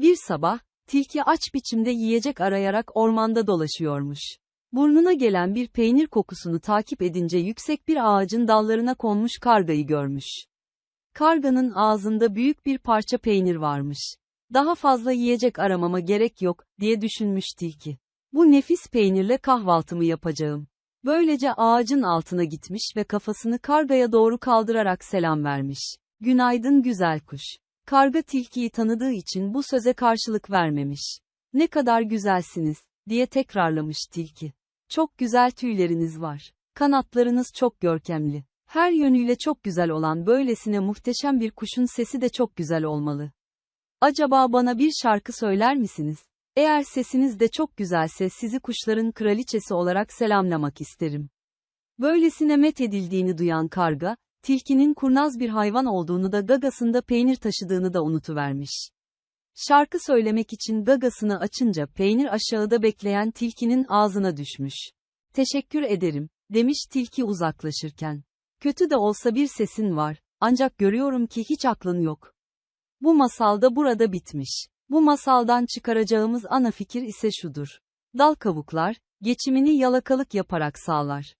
Bir sabah, tilki aç biçimde yiyecek arayarak ormanda dolaşıyormuş. Burnuna gelen bir peynir kokusunu takip edince yüksek bir ağacın dallarına konmuş kargayı görmüş. Karganın ağzında büyük bir parça peynir varmış. Daha fazla yiyecek aramama gerek yok, diye düşünmüş tilki. Bu nefis peynirle kahvaltımı yapacağım. Böylece ağacın altına gitmiş ve kafasını kargaya doğru kaldırarak selam vermiş. Günaydın güzel kuş. Karga tilkiyi tanıdığı için bu söze karşılık vermemiş. Ne kadar güzelsiniz, diye tekrarlamış tilki. Çok güzel tüyleriniz var. Kanatlarınız çok görkemli. Her yönüyle çok güzel olan böylesine muhteşem bir kuşun sesi de çok güzel olmalı. Acaba bana bir şarkı söyler misiniz? Eğer sesiniz de çok güzelse sizi kuşların kraliçesi olarak selamlamak isterim. Böylesine met edildiğini duyan karga, tilkinin kurnaz bir hayvan olduğunu da gagasında peynir taşıdığını da unutuvermiş. Şarkı söylemek için gagasını açınca peynir aşağıda bekleyen tilkinin ağzına düşmüş. Teşekkür ederim, demiş tilki uzaklaşırken. Kötü de olsa bir sesin var, ancak görüyorum ki hiç aklın yok. Bu masal da burada bitmiş. Bu masaldan çıkaracağımız ana fikir ise şudur. Dal kavuklar, geçimini yalakalık yaparak sağlar.